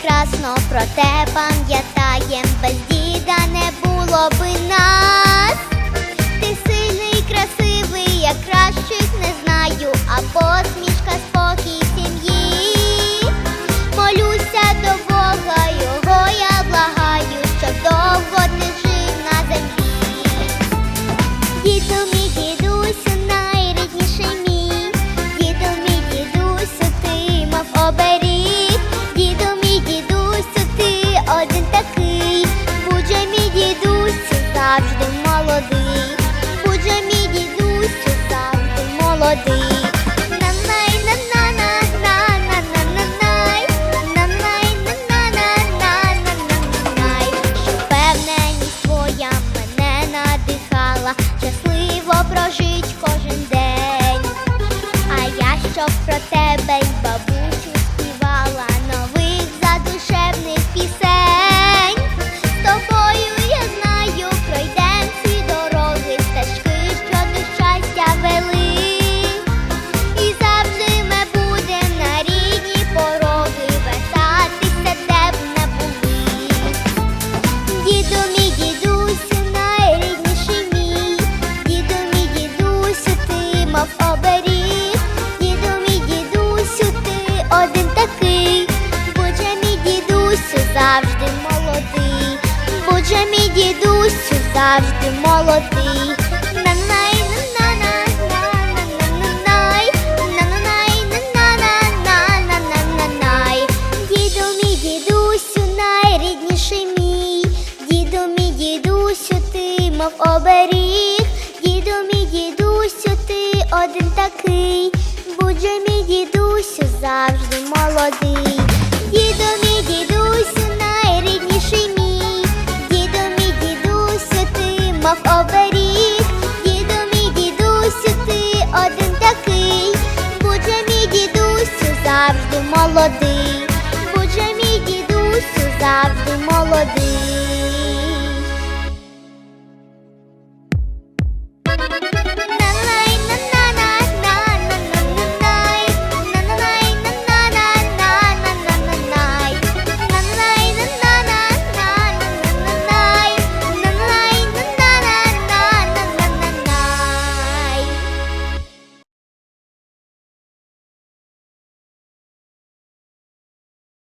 прекрасно, про те пам'ятаєм, без діда не було би нас. Молодий, будь же мій молодий. Впевненість твоя мене надихала, щасливо прожить кожен день. А я щоб про тебе й будь же мій дідусю, завжди молодий. Діду мій дідусю, найрідніший мій, діду мій дідусю, ти мав оберіг, діду мій дідусю, ти один такий, будь же мій дідусю, завжди молодий. Діду мав оберіг, діду мій дідусю, ти один такий, будь мій дідусю, завжди молодий, будь мій дідусю, завжди молодий.